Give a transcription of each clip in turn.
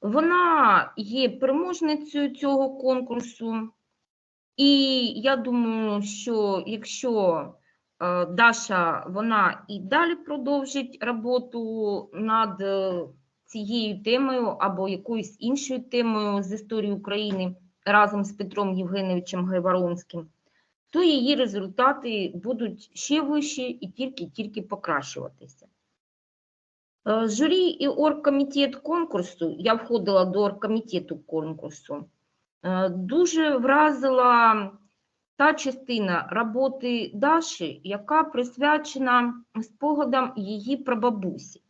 Вона є переможницею цього конкурсу, і я думаю, що якщо е, Даша вона і далі продовжить роботу над е, цією темою або якоюсь іншою темою з історії України разом з Петром Євгеновичем Гайворонським, то її результати будуть ще вищі і тільки-тільки покращуватися. Е, Журі і оргкомітет конкурсу, я входила до оргкомітету конкурсу, е, дуже вразила та частина роботи Даші, яка присвячена спогадам її прабабусі.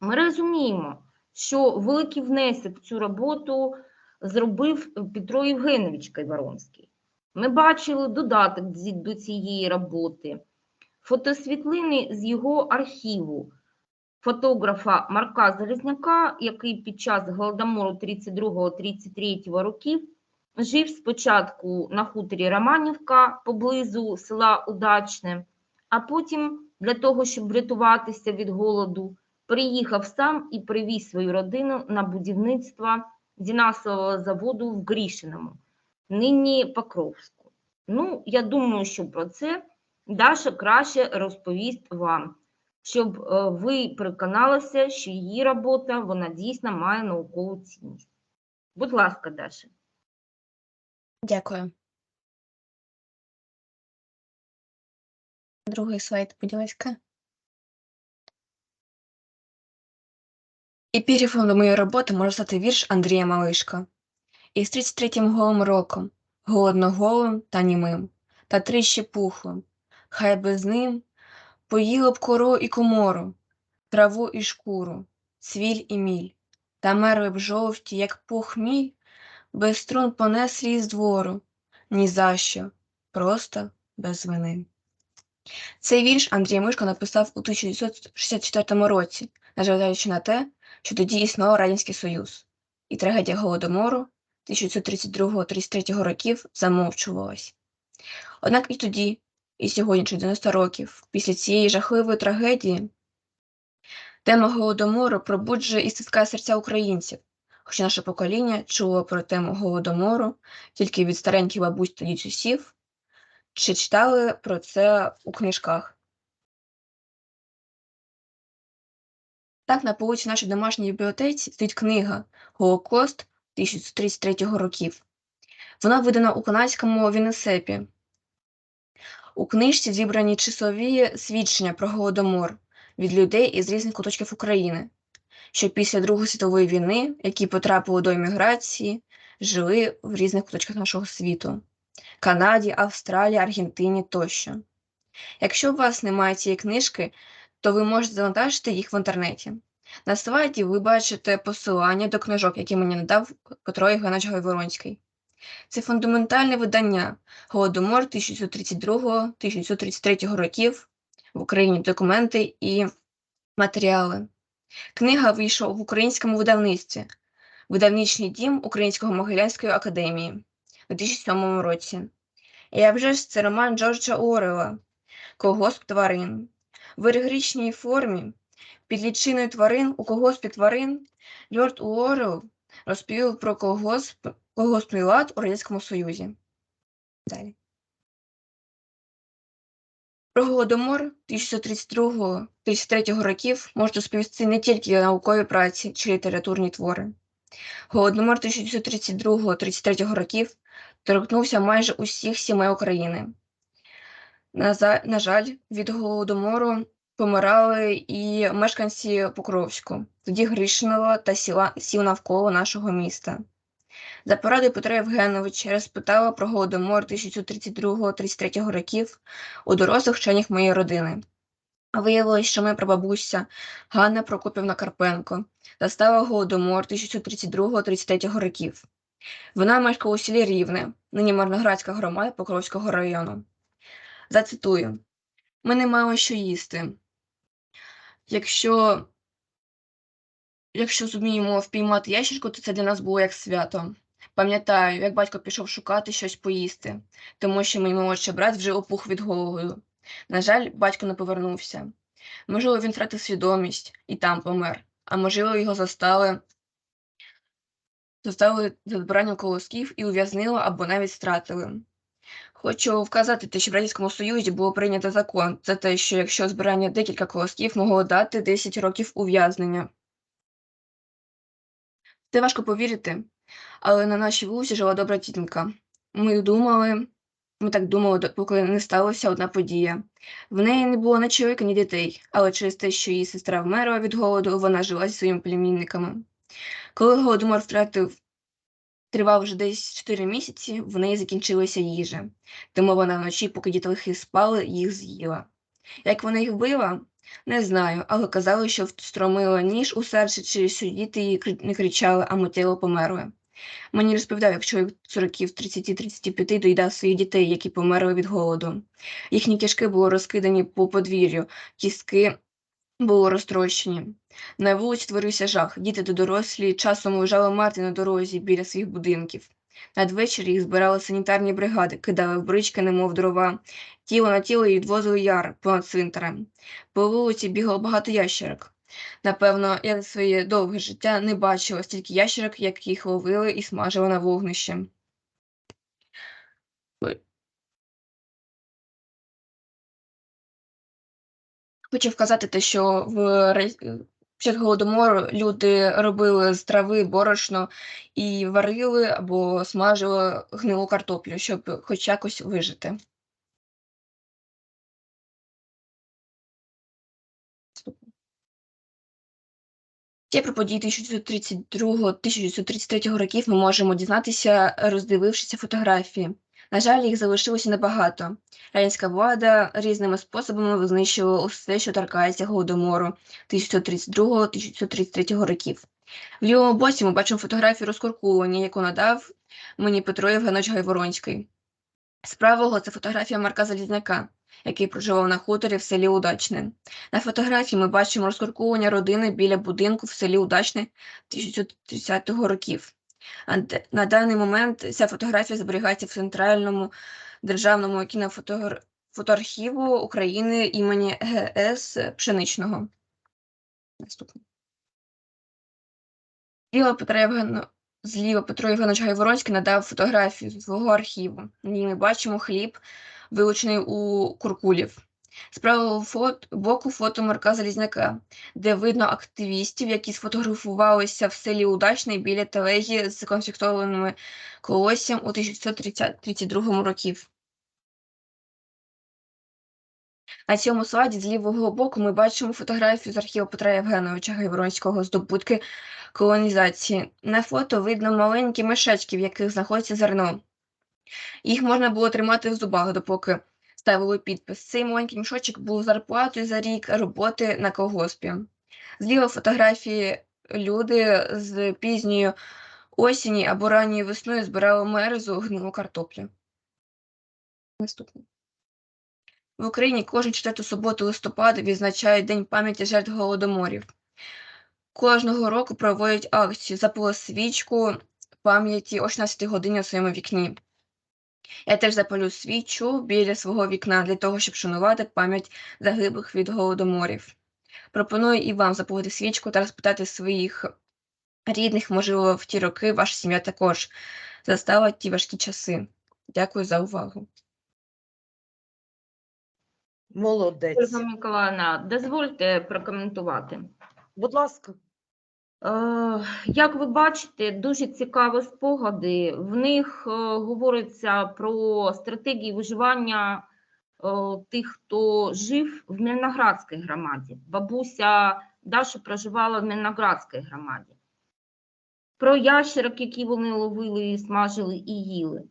Ми розуміємо, що великий внесок в цю роботу зробив Петро Євгенович Кайворонський. Ми бачили додаток до цієї роботи, фотосвітлини з його архіву, фотографа Марка Залізняка, який під час Голодомору 32-33 років жив спочатку на хуторі Романівка поблизу села Удачне, а потім для того, щоб врятуватися від голоду, приїхав сам і привіз свою родину на будівництво Дінасового заводу в Грішиному, нині Покровську. Ну, я думаю, що про це Даша краще розповість вам, щоб е, ви переконалися, що її робота вона дійсно має наукову цінність. Будь ласка, Даша. Дякую. Другий слайд, будь ласка. Епіграфом до моєї роботи може стати вірш Андрія Малишка. Із 33-м голим роком, голодно голим та німим, та тричі пухлим, хай би з ним поїло б кору і комору, траву і шкуру, цвіль і міль, та мерли б жовті, як пух міль, без струн понеслі з двору, ні за що, просто без вини. Цей вірш Андрій Мишко написав у 1964 році, незважаючи на те, що тоді існував Радянський Союз, і трагедія Голодомору 1932-33 років замовчувалась. Однак і тоді, і сьогодні, через 90 років, після цієї жахливої трагедії, тема Голодомору пробуджує і стискає серця українців, хоча наше покоління чуло про тему Голодомору тільки від стареньких бабусь та дідусів, чи читали про це у книжках. Так, на полиці нашої домашньої бібліотеці стоїть книга Голокост 1933 років. Вона видана у канадському Віннесепі. У книжці зібрані часові свідчення про Голодомор від людей із різних куточків України, що після Другої світової війни, які потрапили до еміграції, жили в різних куточках нашого світу Канаді, Австралії, Аргентині тощо. Якщо у вас немає цієї книжки, то ви можете завантажити їх в інтернеті. На сайті ви бачите посилання до книжок, які мені надав Петро Євгенович Гайворонський. Це фундаментальне видання Голодомор 1932-1933 років в Україні документи і матеріали. Книга вийшла в українському видавництві Видавничний дім Українського Могилянської академії у 2007 році. А вже ж це роман Джорджа Орела Когосп тварин. В ерегрічній формі під лічиною тварин у когоспі тварин Джордж Уоррел розповів про колгосп, колгоспний лад у Радянському Союзі. Далі. Про Голодомор 1932-33 років можуть розповісти не тільки наукові праці чи літературні твори. Голодомор 1932-33 років торкнувся майже усіх сімей України. На, жаль, від голодомору помирали і мешканці Покровську, тоді Гришинова та сіла, сіл навколо нашого міста. За порадою Петра Євгеновича розпитала про голодомор 1932-33 років у дорослих вчених моєї родини. А Виявилось, що моя прабабуся Ганна Прокопівна Карпенко застала голодомор 1932-33 років. Вона мешкала у селі Рівне, нині Марноградська громада Покровського району. Зацитую: ми не мали що їсти. Якщо, якщо зуміємо впіймати ящерку, то це для нас було як свято. Пам'ятаю, як батько пішов шукати щось поїсти, тому що мій молодший брат вже опух від голоду. На жаль, батько не повернувся. Можливо, він втратив свідомість і там помер, а можливо, його застали застали за збиранням колосків і ув'язнили або навіть стратили. Хочу вказати те, що в Радянському Союзі було прийнято закон за те, що якщо збирання декілька колосків могло дати 10 років ув'язнення. Це важко повірити, але на нашій вулиці жила добра тітонька. Ми думали, ми так думали, поки не сталася одна подія. В неї не було ні чоловіка, ні дітей, але через те, що її сестра вмерла від голоду, вона жила зі своїми племінниками. Коли голодомор втратив тривав вже десь 4 місяці, в неї закінчилася їжа. Тому вона вночі, поки дітлахи спали, їх з'їла. Як вона їх вбила, не знаю, але казали, що встромила ніж у серце, чи що діти її не кричали, а миттєво померли. Мені розповідав, як чоловік 40 30-35 доїдав своїх дітей, які померли від голоду. Їхні кишки були розкидані по подвір'ю, кістки були розтрощені. На вулиці творився жах. Діти та дорослі часом лежали мертві на дорозі біля своїх будинків. Надвечір їх збирали санітарні бригади, кидали в брички, немов дрова, тіло на тіло і відвозили яр понад цвинтарем. По вулиці бігало багато ящерок. Напевно, я за своє довге життя не бачила стільки ящерок, як їх ловили і смажили на вогнищі. Хочу вказати те, що в під голодомору люди робили з трави борошно і варили або смажили гнилу картоплю, щоб хоч якось вижити. Ще про події 1932-1933 років ми можемо дізнатися, роздивившися фотографії. На жаль, їх залишилося небагато. Радянська влада різними способами знищувала усе, що торкається голодомору 1932-1933 років. В лівому боці ми бачимо фотографію розкуркулення, яку надав мені Петро Євгенович Гайворонський. З правого це фотографія Марка Залізняка, який проживав на хуторі в селі Удачне. На фотографії ми бачимо розкуркування родини біля будинку в селі Удачне 1930 років. На даний момент ця фотографія зберігається в Центральному державному кінофотоархіву України імені ГС Пшеничного. Наступне. Зліва Петро Євгенович Гайворонський надав фотографію зі свого архіву. На ній ми бачимо хліб, вилучений у куркулів. З правого фото... боку фото Марка Залізняка, де видно активістів, які сфотографувалися в селі Удачне біля телегі з конфліктованими колоссям у 1932 років. На цьому слайді з лівого боку ми бачимо фотографію з архіву Петра Євгеновича Гайворонського здобутки колонізації. На фото видно маленькі мішечки, в яких знаходиться зерно. Їх можна було тримати в зубах, допоки ставили підпис. Цей маленький мішочок був зарплатою за рік роботи на колгоспі. Зліва фотографії люди з пізньої осені або ранньої весною збирали мерзу гнилу картоплю. Наступне. В Україні кожну четверту суботу листопада відзначають День пам'яті жертв голодоморів. Кожного року проводять акцію «Запала свічку пам'яті о 16 годині у своєму вікні. Я теж запалю свічу біля свого вікна для того, щоб шанувати пам'ять загиблих від голодоморів. Пропоную і вам запалити свічку та розпитати своїх рідних, можливо, в ті роки ваша сім'я також застала ті важкі часи. Дякую за увагу. Молодець. Ольга Миколаївна, дозвольте прокоментувати. Будь ласка. Е, Як ви бачите, дуже цікаві спогади. В них е, говориться про стратегії виживання е, тих, хто жив в Мельноградській громаді. Бабуся Даша проживала в Мельноградській громаді. Про ящерок, які вони ловили, смажили і їли.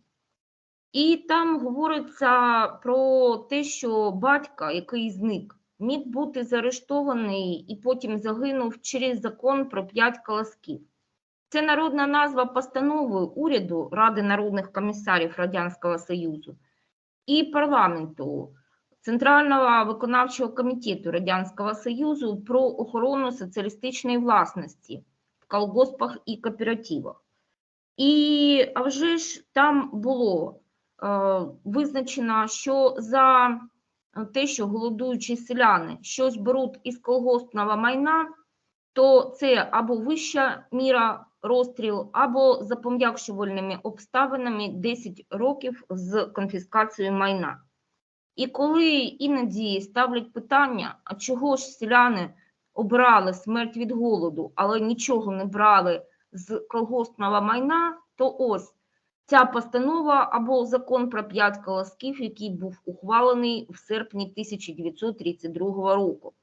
І там говориться про те, що батька, який зник, міг бути заарештований і потім загинув через закон про п'ять колосків. Це народна назва постанови уряду Ради народних комісарів Радянського Союзу і парламенту Центрального виконавчого комітету Радянського Союзу про охорону соціалістичної власності в колгоспах і кооперативах. І а вже ж там було е, визначено, що за те, що голодуючі селяни щось беруть із колгоспного майна, то це або вища міра розстріл, або за пом'якшувальними обставинами 10 років з конфіскацією майна. І коли іноді ставлять питання, а чого ж селяни обрали смерть від голоду, але нічого не брали з колгоспного майна, то ось ця постанова або закон про п'ять колосків, який був ухвалений в серпні 1932 року.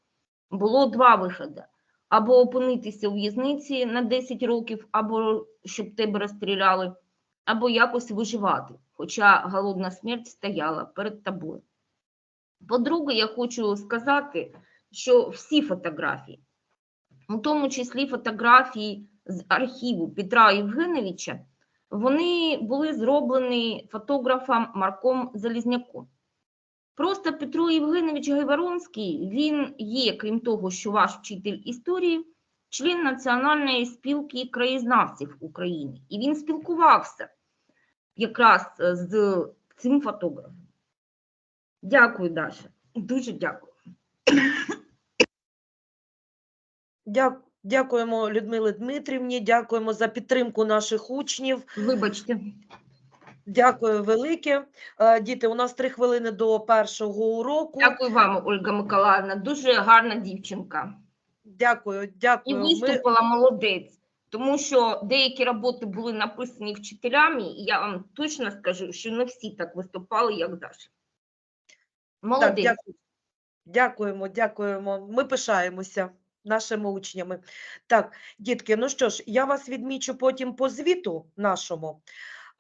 Було два виходи: або опинитися у в'язниці на 10 років, або щоб тебе розстріляли, або якось виживати, хоча голодна смерть стояла перед тобою. По-друге, я хочу сказати, що всі фотографії, у тому числі фотографії з архіву Петра Євгеновича, вони були зроблені фотографом Марком Залізняком. Просто Петро Євгенович Гайворонський, він є, крім того, що ваш вчитель історії, член Національної спілки краєзнавців України. І він спілкувався якраз е, з цим фотографом. Дякую, Даша. Дуже дякую. Дя- Дякуємо Людмилі Дмитрівні, дякуємо за підтримку наших учнів. Вибачте. Дякую велике. Е, Діти, у нас три хвилини до першого уроку. Дякую вам, Ольга Миколаївна. Дуже гарна дівчинка. Дякую, І дякую. Ми... виступила молодець, тому що деякі роботи були написані вчителями, і я вам точно скажу, що не всі так виступали, як Даша. Так, Молодець. дякую. Дякуємо, дякуємо. Ми пишаємося нашими учнями. Так, дітки, ну що ж, я вас відмічу потім по звіту нашому.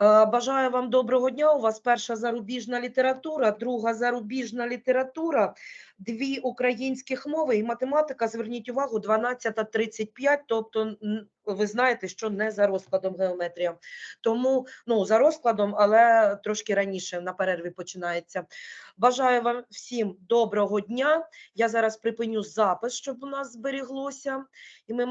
Е, Бажаю вам доброго дня. У вас перша зарубіжна література, друга зарубіжна література, дві українських мови і математика. Зверніть увагу, 12.35, тобто ви знаєте, що не за розкладом геометрія. Тому ну, за розкладом, але трошки раніше на перерві починається. Бажаю вам всім доброго дня. Я зараз припиню запис, щоб у нас зберіглося, і ми